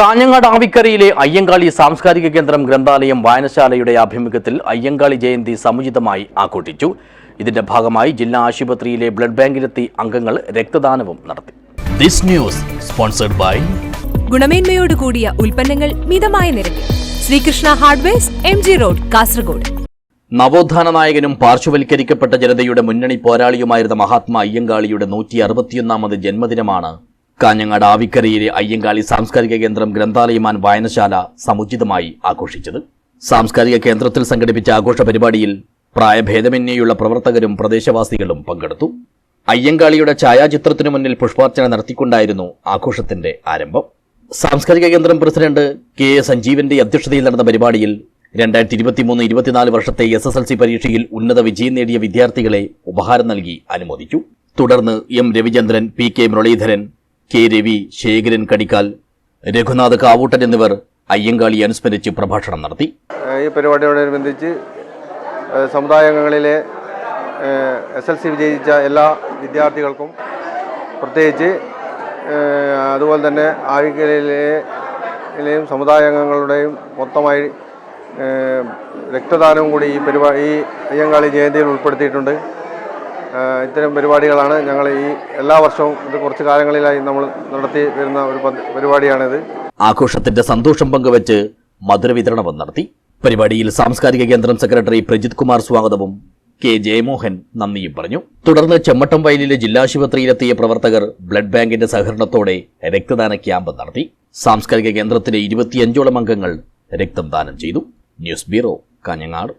കാഞ്ഞങ്ങാട് ആവിക്കരയിലെ അയ്യങ്കാളി സാംസ്കാരിക കേന്ദ്രം ഗ്രന്ഥാലയം വായനശാലയുടെ ആഭിമുഖ്യത്തിൽ അയ്യങ്കാളി ജയന്തി സമുചിതമായി ആഘോഷിച്ചു. ഇതിന്റെ ഭാഗമായി ജില്ലാ ആശുപത്രിയിലെ ബ്ലഡ് ബാങ്കിലെത്തി അംഗങ്ങൾ രക്തദാനവും നടത്തി. ദിസ് ന്യൂസ് സ്പോൺസർഡ് ബൈ ഗുണമേന്മയോട് കൂടിയ ഉൽപ്പന്നങ്ങൾ മിതമായ നിരക്കിൽ. Srikrishna hardwares M G road Kasaragod. നവോത്ഥാന നായകനും പാർശ്വവൽക്കരിക്കപ്പെട്ട ജനതയുടെ മുന്നണി പോരാളിയുമായിരുന്ന മഹാത്മാ അയ്യങ്കാളിയുടെ നൂറ്റി അറുപത്തിയൊന്നാമത് ജന്മദിനമാണ് കാഞ്ഞങ്ങാട് ആവിക്കരയിലെ അയ്യങ്കാളി സാംസ്കാരിക കേന്ദ്രം ഗ്രന്ഥാലയമാൻ വായനശാല സമുചിതമായി ആഘോഷിച്ചത്. സാംസ്കാരിക കേന്ദ്രത്തിൽ സംഘടിപ്പിച്ച ആഘോഷ പരിപാടിയിൽ പ്രായഭേദമന്യേയുള്ള പ്രവർത്തകരും പ്രദേശവാസികളും പങ്കെടുത്തു. അയ്യങ്കാളിയുടെ ഛായാചിത്രത്തിനു മുന്നിൽ പുഷ്പാർച്ചന നടത്തിക്കൊണ്ടായിരുന്നു ആഘോഷത്തിന്റെ ആരംഭം. സാംസ്കാരിക കേന്ദ്രം പ്രസിഡന്റ് കെ എ സഞ്ജീവന്റെ അധ്യക്ഷതയിൽ നടന്ന പരിപാടിയിൽ രണ്ടായിരത്തി ഇരുപത്തിമൂന്ന് ഇരുപത്തിനാല് വർഷത്തെ എസ് എസ് എൽ സി പരീക്ഷയിൽ ഉന്നത വിജയം നേടിയ വിദ്യാർത്ഥികളെ ഉപഹാരം നൽകി അനുമോദിച്ചു. തുടർന്ന് M Ravichandran P K Muraleedharan K. Ravi Sekharan Kadikkal Raghunath Kavoottan എന്നിവർ അയ്യങ്കാളി അനുസ്മരിച്ച് പ്രഭാഷണം നടത്തി. ഈ പരിപാടിയോടനുബന്ധിച്ച് സമുദായങ്ങളിലെ എസ് എൽ സി വിജയിച്ച എല്ലാ വിദ്യാർത്ഥികൾക്കും പ്രത്യേകിച്ച് അതുപോലെ തന്നെ ആവിക്കലയിലെയും സമുദായാംഗങ്ങളുടെയും മൊത്തമായി രക്തദാനവും കൂടി ഈ പരിപാടി ഈ അയ്യങ്കാളി ജയന്തിയിൽ ഉൾപ്പെടുത്തിയിട്ടുണ്ട്. ഇത്തരം പരിപാടികളാണ് ഞങ്ങൾ ഈ എല്ലാ വർഷവും ഇത് കുറച്ച് കാലങ്ങളിലായി നമ്മൾ നടത്തി വരുന്ന ഒരു പരിപാടിയാണിത്. ആഘോഷത്തിന്റെ സന്തോഷം പങ്കുവച്ച് മധുര വിതരണവും നടത്തി. പരിപാടിയിൽ സാംസ്കാരിക കേന്ദ്രം സെക്രട്ടറി പ്രജിത് കുമാർ സ്വാഗതവും കെ ജയമോഹൻ നന്ദിയും പറഞ്ഞു. തുടർന്ന് ചെമ്മട്ടം വയലിലെ ജില്ലാശുപത്രിയിലെത്തിയ പ്രവർത്തകർ ബ്ലഡ് ബാങ്കിന്റെ സഹകരണത്തോടെ രക്തദാന ക്യാമ്പ് നടത്തി. സാംസ്കാരിക കേന്ദ്രത്തിലെ ഇരുപത്തിയഞ്ചോളം അംഗങ്ങൾ രക്തം ദാനം ചെയ്തു. News bureau Kanhangad.